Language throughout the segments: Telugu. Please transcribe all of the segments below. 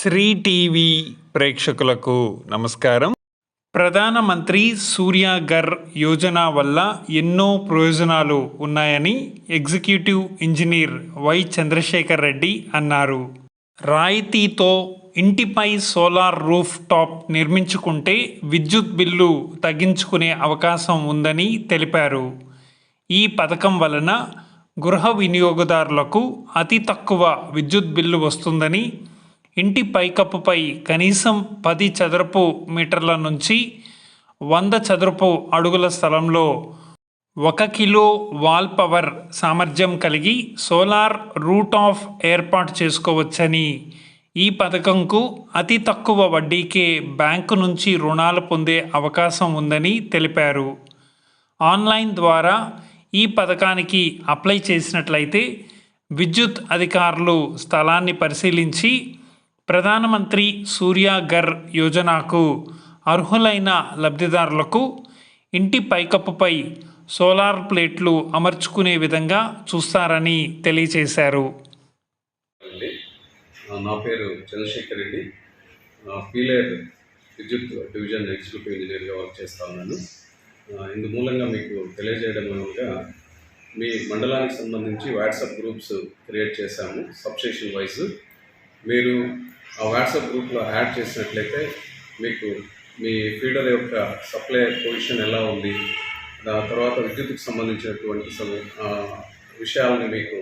శ్రీ టీవీ ప్రేక్షకులకు నమస్కారం. ప్రధానమంత్రి సూర్యాగర్ యోజన వల్ల ఎన్నో ప్రయోజనాలు ఉన్నాయని executive engineer Y Chandrashekar Reddy అన్నారు. రాయితీతో ఇంటిపై సోలార్ రూఫ్ టాప్ నిర్మించుకుంటే విద్యుత్ బిల్లు తగ్గించుకునే అవకాశం ఉందని తెలిపారు. ఈ పథకం వలన గృహ వినియోగదారులకు అతి తక్కువ విద్యుత్ బిల్లు వస్తుందని ఇంటి పైకప్పుపై కనీసం పది చదరపు మీటర్ల నుంచి వంద చదరపు అడుగుల స్థలంలో ఒక కిలో వాల్ పవర్ సామర్థ్యం కలిగి సోలార్ రూట్ ఆఫ్ ఏర్పాటు చేసుకోవచ్చని ఈ పథకంకు అతి తక్కువ వడ్డీకే బ్యాంకు నుంచి రుణాలు పొందే అవకాశం ఉందని తెలిపారు. ఆన్లైన్ ద్వారా ఈ పథకానికి అప్లై చేసినట్లయితే విద్యుత్ అధికారులు స్థలాన్ని పరిశీలించి ప్రధానమంత్రి సూర్యాఘర్ యోజనకు అర్హులైన లబ్ధిదారులకు ఇంటి పైకప్పుపై సోలార్ ప్లేట్లు అమర్చుకునే విధంగా చూస్తారని తెలియజేశారు. అండి నా పేరు చంద్రశేఖర్ రెడ్డి. పీలేర్ విద్యుత్ డివిజన్ ఎగ్జిక్యూటివ్ ఇంజనీర్గా వర్క్ చేస్తా ఉన్నాను. ఇందు మూలంగా మీకు తెలియజేయడం మూలంగా మీ మండలానికి సంబంధించి వాట్సాప్ గ్రూప్స్ క్రియేట్ చేశాము సబ్స్టేషన్ వైజ్. మీరు ఆ వాట్సాప్ గ్రూప్లో యాడ్ చేసినట్లయితే మీకు మీ ఫీడర్ యొక్క సప్లై పొజిషన్ ఎలా ఉంది దాని తర్వాత విద్యుత్కు సంబంధించినటువంటి సమ విషయాలని మీకు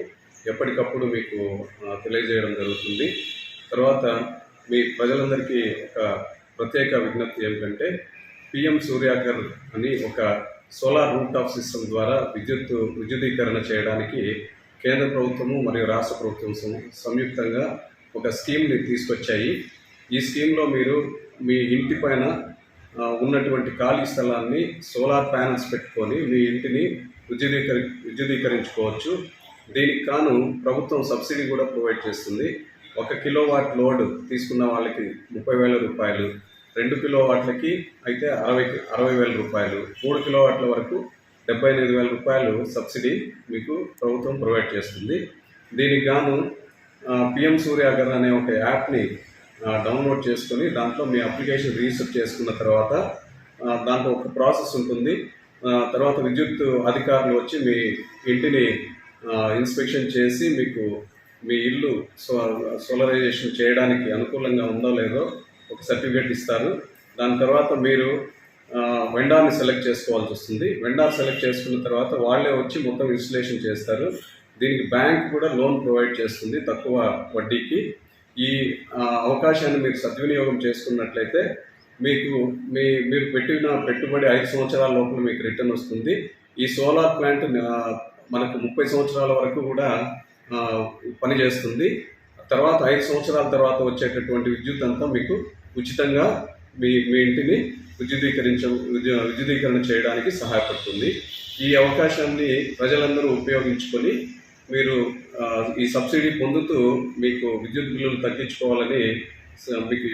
ఎప్పటికప్పుడు మీకు తెలియజేయడం జరుగుతుంది. తర్వాత మీ ప్రజలందరికీ ఒక ప్రత్యేక విజ్ఞప్తి ఏమిటంటే పిఎం సూర్యాకర్ అని ఒక సోలార్ రూట్ ఆఫ్ సిస్టమ్ ద్వారా విద్యుత్ విద్యుదీకరణ చేయడానికి కేంద్ర ప్రభుత్వము మరియు రాష్ట్ర ప్రభుత్వం సంయుక్తంగా ఒక స్కీమ్ని తీసుకొచ్చాయి. ఈ స్కీమ్లో మీరు మీ ఇంటి పైన ఉన్నటువంటి ఖాళీ స్థలాన్ని సోలార్ ప్యానల్స్ పెట్టుకొని మీ ఇంటిని విద్యుదీకరి విద్యుదీకరించుకోవచ్చు దీనికి కాను ప్రభుత్వం సబ్సిడీ కూడా ప్రొవైడ్ చేస్తుంది. ఒక కిలోవాట్ లోడ్ తీసుకున్న వాళ్ళకి ముప్పై వేల రూపాయలు రెండు కిలోవాట్లకి అయితే అరవై అరవై వేల రూపాయలు మూడు కిలోవాట్ల వరకు డెబ్బై ఎనిమిది వేల రూపాయలు సబ్సిడీ మీకు ప్రభుత్వం ప్రొవైడ్ చేస్తుంది. దీనికి గాను పిఎం సూర్యాగర్ అనే ఒక యాప్ని డౌన్లోడ్ చేసుకొని దాంట్లో మీ అప్లికేషన్ రిజిస్టర్ చేసుకున్న తర్వాత దాంట్లో ఒక ప్రాసెస్ ఉంటుంది. తర్వాత విద్యుత్ అధికారులు వచ్చి మీ ఇంటిని ఇన్స్పెక్షన్ చేసి మీకు మీ ఇల్లు సో సోలరైజేషన్ చేయడానికి అనుకూలంగా ఉందో లేదో ఒక సర్టిఫికేట్ ఇస్తారు. దాని తర్వాత మీరు వెండాని వెండార్ని సెలెక్ట్ చేసుకోవాల్సి వస్తుంది. వెండార్ సెలెక్ట్ చేసుకున్న తర్వాత వాళ్ళే వచ్చి మొత్తం ఇన్స్టలేషన్ చేస్తారు. దీనికి బ్యాంక్ కూడా లోన్ ప్రొవైడ్ చేస్తుంది తక్కువ వడ్డీకి. ఈ అవకాశాన్ని మీరు సద్వినియోగం చేసుకున్నట్లయితే మీకు మీ మీరు పెట్టిన పెట్టుబడి ఐదు సంవత్సరాల లోపల మీకు రిటర్న్ వస్తుంది. ఈ సోలార్ ప్లాంట్ మనకు ముప్పై సంవత్సరాల వరకు కూడా పనిచేస్తుంది. తర్వాత ఐదు సంవత్సరాల తర్వాత వచ్చేటటువంటి విద్యుత్ అంతా మీకు ఉచితంగా మీ మీ ఇంటిని విద్యుదీకరించ విద్యుదీకరణ చేయడానికి సహాయపడుతుంది. ఈ అవకాశాన్ని ప్రజలందరూ ఉపయోగించుకొని మీరు ఈ సబ్సిడీ పొందుతూ మీకు విద్యుత్ బిల్లులు తగ్గించుకోవాలని మీకు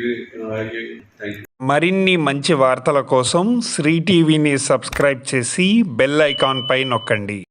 థ్యాంక్ యూ మరిన్ని మంచి వార్తల కోసం శ్రీ టీవీని సబ్స్క్రైబ్ చేసి బెల్ ఐకాన్ పై నొక్కండి.